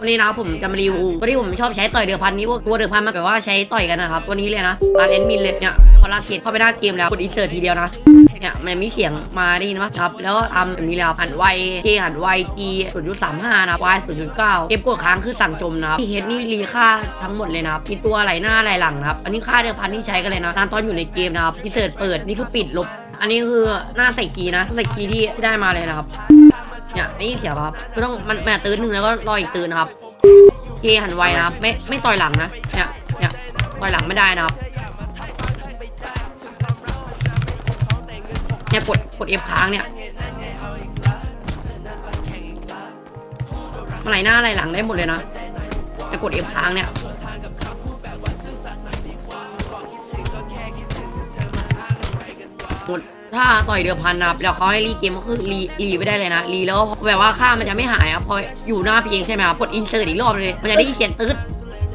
วันนี้นะครับผมจะมารีวิวตัวที่ผมชอบใช้ต่อยเดือพันนี้พวกตัวเดือพันมันแบบว่าใช้ต่อยกันนะครับตัวนี้เลยนะร้านแอดมินเลยเนี่ยพอลาเสร็จเข้าไปหน้าเกมแล้วกดอินเสิร์ตทีเดียวนะเนี่ยมันมีเสียงมาได้ยินไหมครับแล้วทำแบบนี้แล้วหันไวเทหันไวจีศูนย์จุดสามห้านะวายศูนย์จุดเก้าเก็บกดค้างคือสั่งจมนะครับที่เฮดนี่รีค่าทั้งหมดเลยนะครับมีตัวไหลหน้าไหลหลังนะครับอันนี้ค่าเดือพันที่ใช้กันเลยนะตอนตอนอยู่ในเกมนะครับอินเสิร์ตเปิดนี่คือปิดลบอันนี้คือหน้าใส่คีย์นะใส่คีย์ที่ได้มาเลยนะครับ เนี่ยได้ยินเสียงป่ะครับคือต้องมันมันตื่นหนึ่งแล้วก็รออีกตื่นนะครับเคหันไวนะครับ ไม่ไม่ต่อยหลังนะเนี่ยเนี่ยต่อยหลังไม่ได้นะครับเนี่ยกดกด F ค้างเนี่ยมาไหลหน้าไหลหลังได้หมดเลยนะเนี่ยกด F ค้างเนี่ยหมด ถ้าต่อยเดือพันนับแล้วเขาให้รีเกมก็คือรีรีไปได้เลยนะรีแล้วแบบว่าค่ามันจะไม่หายครับพออยู่หน้าพีเองใช่ไหมครับกดอินเสิร์ตอีกรอบเลยมันจะได้ยินเสียงตืด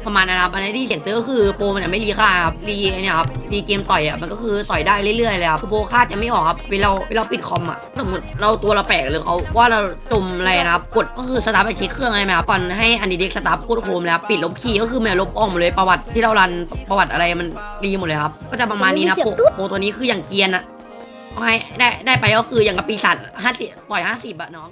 ประมาณนั้นครับมันจะได้ยินเสียงตืดก็คือโปรมันจะไม่รีค่าครับรีเนี่ยครับรีเกมต่อยอะมันก็คือต่อยได้เรื่อยๆเลยครับโปรค่าจะไม่ออกครับเวลาเวลาปิดคอมอะสมมติเราตัวเราแปลกหรือเขาว่าเราจมอะไรนะครับกดก็คือสตาร์ทไปเช็คเครื่องไงไหมครับก่อนให้อันดีเด็กสตาร์ทกดโฮมแล้วปิดลบคีย์ก็คือแมวลบออกหมดเลยประวัติที่เรารันประวัติอะไรมันรีหมดเลยครับก็จะประมาณนี้นะโปรโปตัวนี้คืออย่างเกียนอะ ให้ได้ได้ไปก็คืออย่างกับปีศาจห้าสิบปล่อยห้าสิบอะน้อง